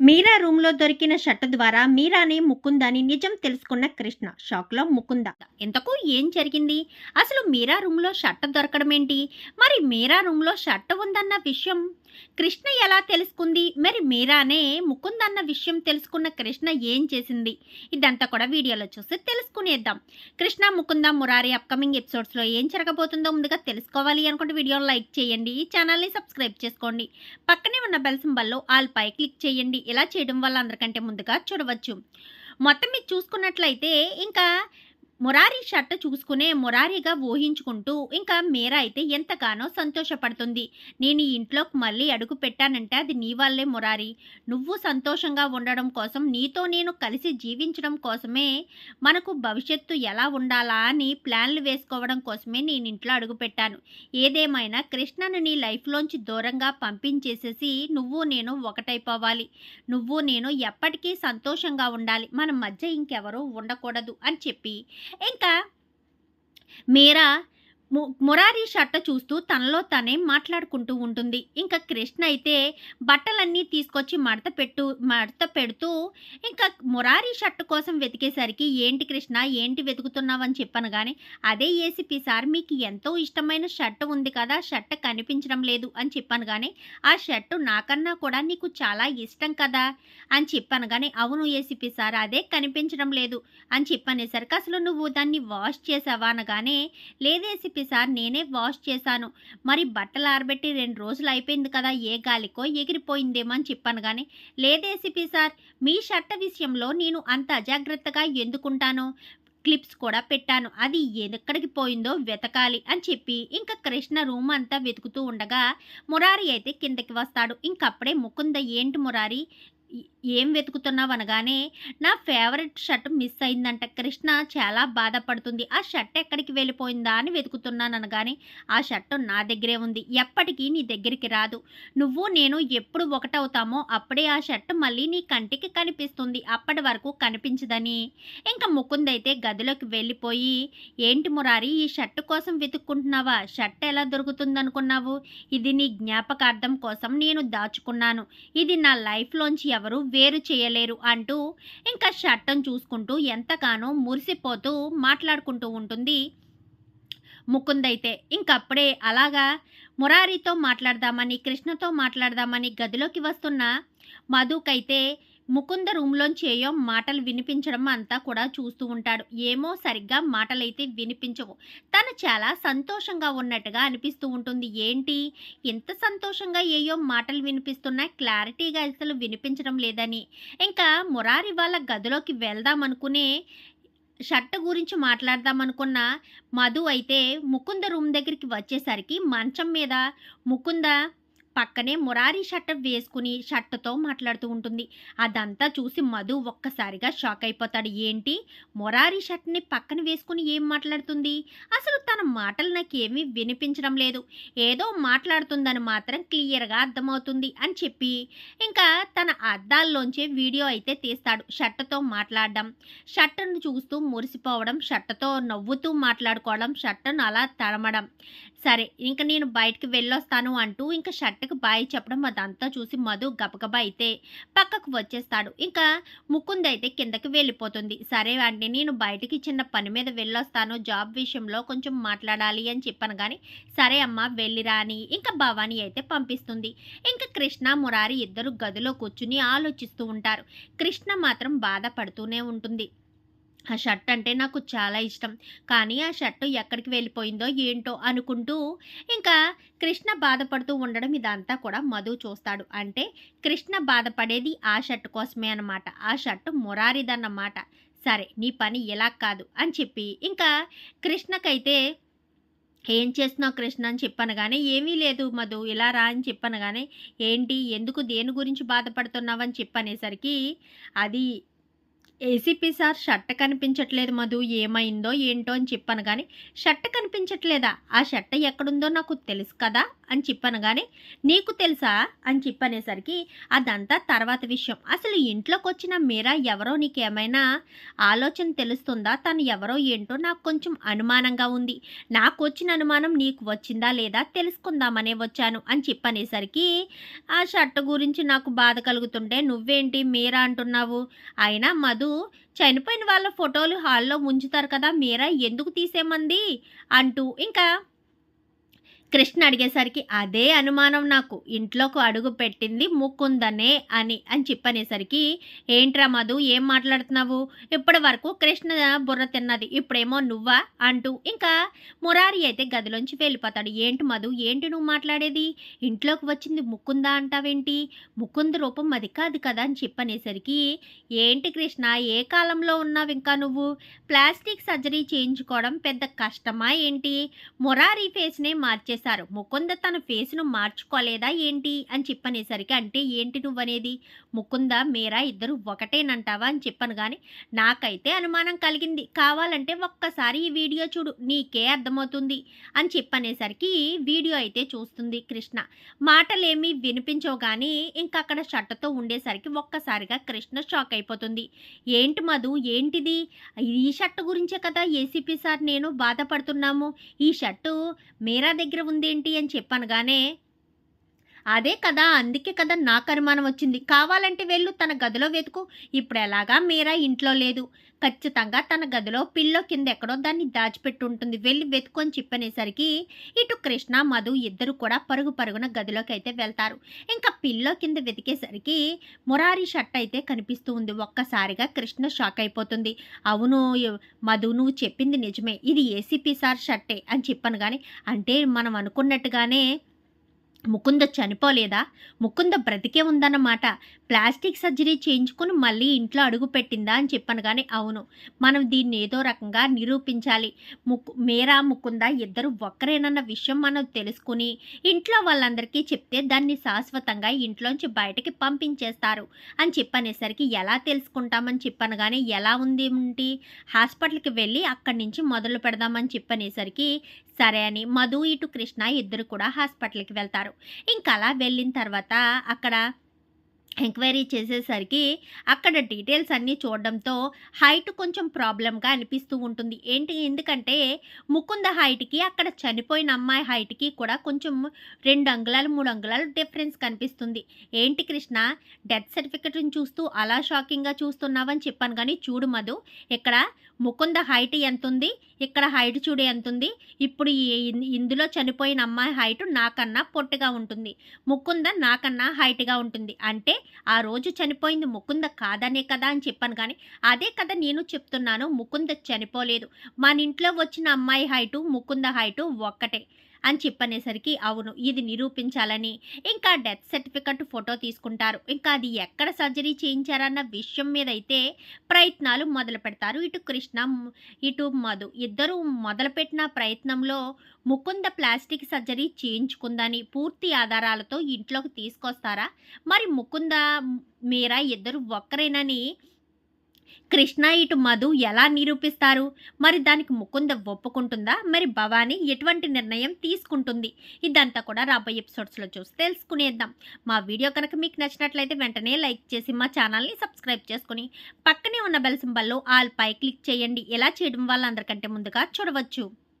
మీరా రూమ్లో దొరికిన షర్ట్ ద్వారా మీరానే ముకుందని నిజం తెలుసుకున్న కృష్ణ. షాక్లో ముకుంద. ఎంతకు ఏం జరిగింది? అసలు మీరా రూమ్లో షర్ట్ దొరకడం ఏంటి మరి మీరా రూమ్లో షర్ట్ ఉందన్న విషయం కృష్ణ ఎలా తెలుసుకుంది? మరి మీరానే ముకుందన్న విషయం తెలుసుకున్న కృష్ణ ఏం చేసింది? ఇదంతా కూడా వీడియోలో చూసి తెలుసుకునేద్దాం. కృష్ణ ముకుంద మురారి అప్కమింగ్ ఎపిసోడ్స్లో ఏం జరగబోతుందో ముందుగా తెలుసుకోవాలి అనుకుంటే వీడియోని లైక్ చేయండి ఈ ఛానల్ని సబ్స్క్రైబ్ చేసుకోండి. పక్కనే ఉన్న బెల్ సింబల్లో ఆల్ పై క్లిక్ చేయండి. ఇలా చేయడం వల్ల అందరికంటే ముందుగా చూడవచ్చు. మొత్తం మీరు చూసుకున్నట్లయితే ఇంకా మురారి షర్ట్ చూసుకునే మురారిగా ఊహించుకుంటూ ఇంకా మీరా అయితే ఎంతగానో సంతోషపడుతుంది. నేను ఈ ఇంట్లోకి మళ్ళీ అడుగు పెట్టానంటే అది నీ వల్లే మురారి. నువ్వు సంతోషంగా ఉండడం కోసం నీతో నేను కలిసి జీవించడం కోసమే మనకు భవిష్యత్తు ఎలా ఉండాలా అని ప్లాన్లు వేసుకోవడం కోసమే నేను ఇంట్లో అడుగు పెట్టాను. ఏదేమైనా కృష్ణను నీ లైఫ్లోంచి దూరంగా పంపించేసేసి నువ్వు నేను ఒకటైపోవాలి. నువ్వు నేను ఎప్పటికీ సంతోషంగా ఉండాలి. మన మధ్య ఇంకెవరూ ఉండకూడదు అని చెప్పి ఇంకా మీరా ము మురారి షర్ట్ చూస్తూ తనలో తనే మాట్లాడుకుంటూ ఉంటుంది. ఇంకా కృష్ణ అయితే బట్టలన్నీ తీసుకొచ్చి మడత పెట్టు మడత పెడుతూ ఇంకా మురారి షర్ట్ కోసం వెతికేసరికి ఏంటి కృష్ణ ఏంటి వెతుకుతున్నావని చెప్పాను కానీ అదే ఏసీపీ సార్ మీకు ఎంతో ఇష్టమైన షర్ట్ ఉంది కదా షర్ట్ కనిపించడం లేదు అని చెప్పాను కానీ ఆ షర్ట్ నాకన్నా కూడా నీకు చాలా ఇష్టం కదా అని చెప్పాను కానీ అవును ఏసీపీ సార్ అదే కనిపించడం లేదు అని చెప్పనేసరికి అసలు నువ్వు దాన్ని వాష్ చేసావా? అనగానే లేదేసి సార్ నేనే వాష్ చేశాను. మరి బట్టలు ఆరబెట్టి రెండు రోజులు అయిపోయింది కదా ఏ గాలికో ఎగిరిపోయిందేమో అని చెప్పాను కానీ లేదేసిపి సార్. మీ షర్ట్ విషయంలో నేను అంత అజాగ్రత్తగా ఎందుకుంటాను? క్లిప్స్ కూడా పెట్టాను. అది ఎక్కడికి పోయిందో వెతకాలి అని చెప్పి ఇంకా కృష్ణ రూమ్ అంతా వెతుకుతూ ఉండగా మురారి అయితే కిందకి వస్తాడు. ఇంకప్పుడే ముకుంద ఏంటి మురారి? ఏం వెతుకుతున్నావు అనగానే నా ఫేవరెట్ షర్ట్ మిస్ అయిందంట కృష్ణ. చాలా బాధపడుతుంది. ఆ షర్ట్ ఎక్కడికి వెళ్ళిపోయిందా అని వెతుకుతున్నాను అనగానే ఆ షర్ట్ నా దగ్గరే ఉంది. ఎప్పటికీ నీ దగ్గరికి రాదు. నువ్వు నేను ఎప్పుడు ఒకటవుతామో అప్పుడే ఆ షర్ట్ మళ్ళీ నీ కంటికి కనిపిస్తుంది. అప్పటి వరకు కనిపించదని. ఇంకా ముకుందైతే గదిలోకి వెళ్ళిపోయి ఏంటి మురారి ఈ షర్ట్ కోసం వెతుక్కుంటున్నావా? షర్ట్ ఎలా దొరుకుతుందనుకున్నావు? ఇది నీ జ్ఞాపకార్థం కోసం నేను దాచుకున్నాను. ఇది నా లైఫ్లోంచి ఎవరు వేరు చేయలేరు అంటూ ఇంకా షట్టం చూసుకుంటూ ఎంతగానో మురిసిపోతూ మాట్లాడుకుంటూ ఉంటుంది. ముకుందైతే ఇంకప్పుడే అలాగా మురారితో మాట్లాడదామని కృష్ణతో మాట్లాడదామని గదిలోకి వస్తున్న మధుకైతే ముకుంద రూమ్లోంచి ఏయో మాటలు వినిపించడం అంతా కూడా చూస్తూ ఉంటాడు. ఏమో సరిగ్గా మాటలైతే వినిపించవు. తను చాలా సంతోషంగా ఉన్నట్టుగా అనిపిస్తూ ఉంటుంది. ఏంటి? ఇంత సంతోషంగా ఏయో మాటలు వినిపిస్తున్నా క్లారిటీగా అసలు వినిపించడం లేదని. ఇంకా మురారి వాళ్ళ గదిలోకి వెళ్దాం అనుకునే షర్ట్ గురించి మాట్లాడదాం మధు అయితే ముకుంద రూమ్ దగ్గరికి వచ్చేసరికి మంచం మీద ముకుంద పక్కనే మురారి షర్ట్ వేసుకుని షర్ట్తో మాట్లాడుతూ ఉంటుంది. అదంతా చూసి మధు ఒక్కసారిగా షాక్ అయిపోతాడు. ఏంటి? మురారి షర్ట్ని పక్కన వేసుకుని ఏం మాట్లాడుతుంది? అసలు తన మాటలు నాకేమీ వినిపించడం లేదు. ఏదో మాట్లాడుతుందని మాత్రం క్లియర్గా అర్థమవుతుంది అని చెప్పి ఇంకా తన అద్దాల్లోంచే వీడియో అయితే తీస్తాడు షర్ట్తో మాట్లాడడం. షర్ట్ను చూస్తూ మురిసిపోవడం షర్ట్తో నవ్వుతూ మాట్లాడుకోవడం షర్ట్ను అలా తడమడం. సరే ఇంక నేను బయటకు వెళ్ళొస్తాను అంటూ ఇంకా షర్ట్కి బాయ్ చెప్పడం అదంతా చూసి మధు గబగబా అయితే పక్కకు వచ్చేస్తాడు. ఇంకా ముకుంద్ అయితే కిందకి వెళ్ళిపోతుంది. సరే అంటే నేను బయటికి చిన్న పని మీద వెళ్ళొస్తాను. జాబ్ విషయంలో కొంచెం మాట్లాడాలి అని చెప్పాను కానీ సరే అమ్మ వెళ్ళిరా అని ఇంకా భవానీ అయితే పంపిస్తుంది. ఇంకా కృష్ణ మురారి ఇద్దరు గదిలో కూర్చుని ఆలోచిస్తూ ఉంటారు. కృష్ణ మాత్రం బాధపడుతూనే ఉంటుంది. ఆ షర్ట్ అంటే నాకు చాలా ఇష్టం. కానీ ఆ షర్ట్ ఎక్కడికి వెళ్ళిపోయిందో ఏంటో అనుకుంటూ ఇంకా కృష్ణ బాధపడుతూ ఉండడం ఇదంతా కూడా మధు చూస్తాడు. అంటే కృష్ణ బాధపడేది ఆ షర్ట్ కోసమే అనమాట ఆ షర్ట్ మురారిదన్నమాట. సరే నీ పని ఇలా కాదు అని చెప్పి ఇంకా కృష్ణకైతే ఏం చేస్తున్నావు కృష్ణ అని చెప్పాను కానీ ఏమీ లేదు మధు ఇలా రా అని చెప్పాను కానీ ఏంటి ఎందుకు దేని గురించి బాధపడుతున్నావు అని చెప్పనేసరికి అది ఏసీపీ సార్ షర్ట్ కనిపించట్లేదు మధు ఏమైందో ఏంటో అని చెప్పాను కానీ షర్ట్ కనిపించట్లేదా? ఆ షర్ట్ ఎక్కడుందో నాకు తెలుసు కదా? అని చెప్పనగానే నీకు తెలుసా అని చెప్పనేసరికి అదంతా తర్వాత విషయం. అసలు ఇంట్లోకి వచ్చిన మీరా ఎవరో నీకేమైనా ఆలోచన తెలుస్తుందా? తను ఎవరో ఏంటో నాకు కొంచెం అనుమానంగా ఉంది. నాకు వచ్చిన అనుమానం నీకు వచ్చిందా లేదా తెలుసుకుందామనే వచ్చాను అని చెప్పనేసరికి ఆ షర్ట్ గురించి నాకు బాధ కలుగుతుంటే నువ్వేంటి మీరా అంటున్నావు? అయినా మధు చనిపోయిన వాళ్ళ ఫోటోలు హాల్లో ఉంచుతారు కదా మీరా? ఎందుకు తీసేమంది? అంటూ ఇంకా కృష్ణ అడిగేసరికి అదే అనుమానం నాకు. ఇంట్లోకి అడుగు పెట్టింది ముకుందనే అని అని చెప్పనేసరికి ఏంట్రా మధు ఏం మాట్లాడుతున్నావు? ఇప్పటి వరకు కృష్ణ బుర్ర తిన్నది. ఇప్పుడేమో నువ్వా? అంటూ ఇంకా మురారి అయితే గదిలోంచి వెళ్ళిపోతాడు. ఏంటి మధు ఏంటి నువ్వు మాట్లాడేది? ఇంట్లోకి వచ్చింది ముకుందా అంటావేంటి? ముకుంద రూపం అది కాదు కదా? అని చెప్పనేసరికి ఏంటి కృష్ణ ఏ కాలంలో ఉన్నావు ఇంకా నువ్వు? ప్లాస్టిక్ సర్జరీ చేయించుకోవడం పెద్ద కష్టమా ఏంటి మురారి ఫేస్నే చేశారు. ముకుంద తన ఫేస్ను మార్చుకోలేదా ఏంటి? అని చెప్పనేసరికి అంటే ఏంటి నువ్వనేది? ముకుంద మీరా ఇద్దరు ఒకటేనంటావా అని చెప్పను కానీ నాకైతే అనుమానం కలిగింది. కావాలంటే ఒక్కసారి ఈ వీడియో చూడు నీకే అర్థమవుతుంది అని చెప్పనేసరికి వీడియో అయితే చూస్తుంది కృష్ణ. మాటలేమీ వినిపించవు కానీ ఇంకక్కడ అక్కడ షర్ట్తో ఉండేసరికి ఒక్కసారిగా కృష్ణ షాక్ అయిపోతుంది. ఏంటి మధు ఏంటిది? ఈ షర్ట్ గురించే కదా ఏసీపీ సార్ నేను బాధపడుతున్నాము. ఈ షర్టు మీరా దగ్గర ఉందేంటి అని చెప్పనగానే అదే కదా అందుకే కదా నాకు అనుమానం వచ్చింది. కావాలంటే వెళ్ళు తన గదిలో వెతుకు. ఇప్పుడు ఎలాగా మీరా ఇంట్లో లేదు. ఖచ్చితంగా తన గదిలో పిల్లో కింద ఎక్కడో దాన్ని దాచిపెట్టి ఉంటుంది. వెళ్ళి వెతుకొని చెప్పనేసరికి ఇటు కృష్ణ మధు ఇద్దరు కూడా పరుగు పరుగున గదిలోకి అయితే వెళ్తారు. ఇంకా పిల్లో కింద వెతికేసరికి మురారి షర్ట్ అయితే కనిపిస్తూ ఉంది. ఒక్కసారిగా కృష్ణ షాక్ అయిపోతుంది. అవును మధు నువ్వు చెప్పింది నిజమే. ఇది ఏసీపీ సార్ షర్టే అని చెప్పాను కానీ అంటే మనం అనుకున్నట్టుగానే ముకుంద చనిపోలేదా? ముకుంద బ్రతికే ఉందన్నమాట. ప్లాస్టిక్ సర్జరీ చేయించుకుని మళ్ళీ ఇంట్లో అడుగు పెట్టిందా అని చెప్పాను కానీ అవును. మనం దీన్ని ఏదో రకంగా నిరూపించాలి. ముక్కు మేరా ముకుంద ఇద్దరు ఒక్కరేనన్న విషయం మనం తెలుసుకుని ఇంట్లో వాళ్ళందరికీ చెప్తే దాన్ని శాశ్వతంగా ఇంట్లోంచి బయటకి పంపించేస్తారు అని చెప్పనేసరికి ఎలా తెలుసుకుంటామని చెప్పాను కానీ ఎలా ఉంది ఏంటి? హాస్పిటల్కి వెళ్ళి అక్కడి నుంచి మొదలు పెడదామని చెప్పనేసరికి సరే అని మధు ఇటు కృష్ణ ఇద్దరు కూడా హాస్పిటల్కి వెళ్తారు. ఇంకా అలా వెళ్ళిన తర్వాత అక్కడ ఎంక్వైరీ చేసేసరికి అక్కడ డీటెయిల్స్ అన్నీ చూడడంతో హైట్ కొంచెం ప్రాబ్లంగా అనిపిస్తూ ఉంటుంది. ఏంటి? ఎందుకంటే ముకుంద హైట్కి అక్కడ చనిపోయిన అమ్మాయి హైట్కి కూడా కొంచెం రెండు అంగుళాలు మూడు అంగుళాలు డిఫరెన్స్ కనిపిస్తుంది. ఏంటి కృష్ణ? డెత్ సర్టిఫికెట్ని చూస్తూ అలా షాకింగ్గా చూస్తున్నావని చెప్పాను కానీ చూడు మధు ఇక్కడ ముకుంద హైట్ ఎంత ఉంది ఇక్కడ హైట్ చూడు ఎంత ఉంది ఇప్పుడు ఈ- ఇందులో చనిపోయిన అమ్మాయి హైట్ నాకన్నా పొట్టిగా ఉంటుంది. ముకుంద నాకన్నా హైట్గా ఉంటుంది. అంటే ఆ రోజు చనిపోయింది ముకుంద కాదనే కదా అని చెప్పాను కానీ అదే కదా నేను చెప్తున్నాను ముకుంద చనిపోలేదు. మన ఇంట్లో వచ్చిన అమ్మాయి హైటు ముకుంద హైటు ఒక్కటే. అని చెప్పనేసరికి అవును ఇది నిరూపించాలని ఇంకా డెత్ సర్టిఫికెట్ ఫోటో తీసుకుంటారు. ఇంకా అది ఎక్కడ సర్జరీ చేయించారన్న విషయం మీద అయితే ప్రయత్నాలు మొదలు పెడతారు. ఇటు కృష్ణ ఇటు మధు. ఇద్దరు మొదలుపెట్టిన ప్రయత్నంలో ముకుంద ప్లాస్టిక్ సర్జరీ చేయించుకుందని పూర్తి ఆధారాలతో ఇంట్లోకి తీసుకొస్తారా? మరి ముకుంద మీరా ఇద్దరు ఒక్కరేనని కృష్ణ ఇటు మధు ఎలా నిరూపిస్తారు? మరి దానికి ముకుంద ఒప్పుకుంటుందా? మరి భవానీ ఎటువంటి నిర్ణయం తీసుకుంటుంది? ఇదంతా కూడా రాబోయే ఎపిసోడ్స్లో చూసి తెలుసుకునేద్దాం. మా వీడియో కనుక మీకు నచ్చినట్లయితే వెంటనే లైక్ చేసి మా ఛానల్ని సబ్స్క్రైబ్ చేసుకుని పక్కనే ఉన్న బెల్ సింబల్లో ఆల్ పై క్లిక్ చేయండి. ఎలా చేయడం వల్ల అందరికంటే ముందుగా చూడవచ్చు.